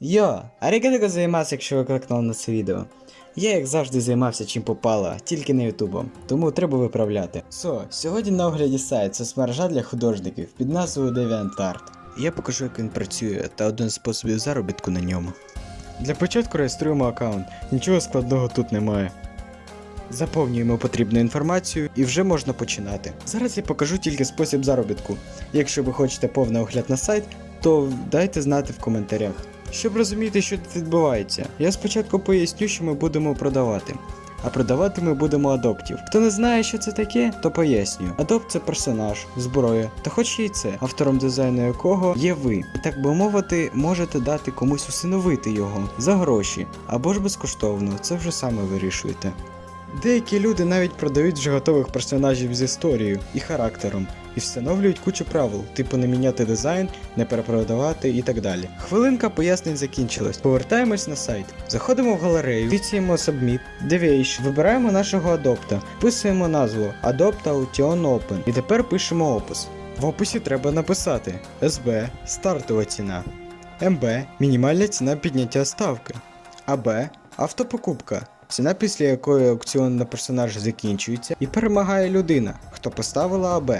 Йо, арігадого займався, якщо ви кликнули на це відео. Я, як завжди, займався чим попало, тільки не ютубом, тому треба виправляти. Со, сьогодні на огляді сайт соцмережа для художників під назвою DeviantArt. Я покажу, як він працює та один з способів заробітку на ньому. Для початку реєструємо аккаунт, нічого складного тут немає. Заповнюємо потрібну інформацію і вже можна починати. Зараз я покажу тільки спосіб заробітку. Якщо ви хочете повний огляд на сайт, то дайте знати в коментарях. Щоб розуміти, що тут відбувається, я спочатку поясню, що ми будемо продавати. А продавати ми будемо адоптів. Хто не знає, що це таке, то поясню. Адопт це персонаж, зброя, та хоч і це, автором дизайну якого є ви. І так би мовити, можете дати комусь усиновити його за гроші або ж безкоштовно, це вже саме вирішуєте. Деякі люди навіть продають вже готових персонажів з історією і характером, і встановлюють кучу правил, типу не міняти дизайн, не перепродавати і так далі. Хвилинка пояснень закінчилась. Повертаємось на сайт. Заходимо в галерею, кліцяємо Submit, Deviation, вибираємо нашого адопта, вписуємо назву Adopt Aution Open і тепер пишемо опис. В описі треба написати СБ стартова ціна, МБ мінімальна ціна підняття ставки, АБ автопокупка. Ціна, після якої аукціон на персонажа закінчується, і перемагає людина, хто поставила АБ.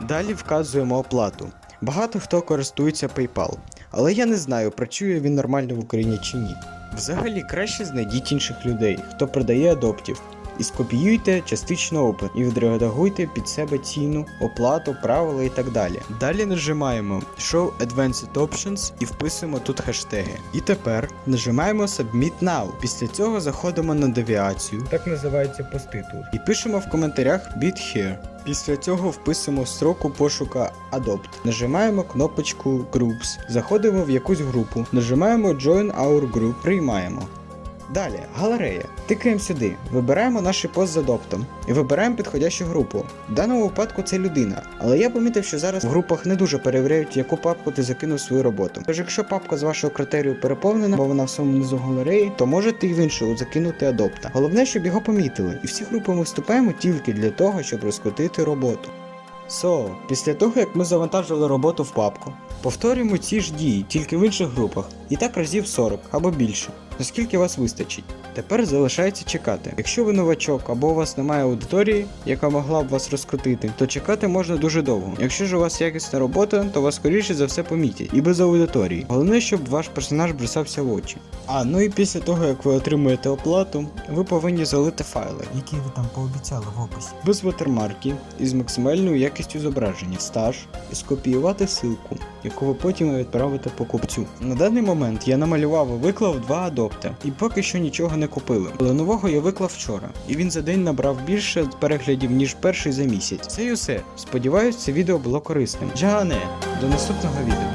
Далі вказуємо оплату. Багато хто користується PayPal, але я не знаю, працює він нормально в Україні чи ні. Взагалі краще знайдіть інших людей, хто продає адоптів. І скопіюйте частично опит і відредагуйте під себе ціну, оплату, правила і так далі. Далі нажимаємо Show Advanced Options і вписуємо тут хештеги. І тепер нажимаємо Submit Now. Після цього заходимо на девіацію, так називаються пости тут, і пишемо в коментарях Bid Here. Після цього вписуємо строку пошука Adopt. Нажимаємо кнопочку Groups, заходимо в якусь групу, нажимаємо Join Our Group, приймаємо. Далі, галерея. Тикаємо сюди, вибираємо наш пост з адоптом і вибираємо підходящу групу. В даному випадку це людина, але я помітив, що зараз в групах не дуже перевіряють, яку папку ти закинув свою роботу. Тож, якщо папка з вашого критерію переповнена, бо вона в самому низу галереї, то можете і в іншу закинути адопта. Головне, щоб його помітили, і всі групи ми вступаємо тільки для того, щоб розкрутити роботу. So, після того як ми завантажили роботу в папку, повторюємо ці ж дії, тільки в інших групах, і так разів 40 або більше, наскільки вас вистачить. Тепер залишається чекати. Якщо ви новачок або у вас немає аудиторії, яка могла б вас розкрутити, то чекати можна дуже довго. Якщо ж у вас якісна робота, то вас скоріше за все помітять і без аудиторії. Головне, щоб ваш персонаж бросався в очі. А ну і після того, як ви отримуєте оплату, ви повинні залити файли, які ви там пообіцяли в описі. без ватермарки і з максимальною якістю зображення, стаж і скопіювати ссылку, яку ви потім відправите покупцю. На даний момент я намалював і виклав два адопти, і поки що нічого не купили. Але нового я виклав вчора, і він за день набрав більше переглядів, ніж перший за місяць. Це й усе. Сподіваюсь, це відео було корисним. Джагане, до наступного відео.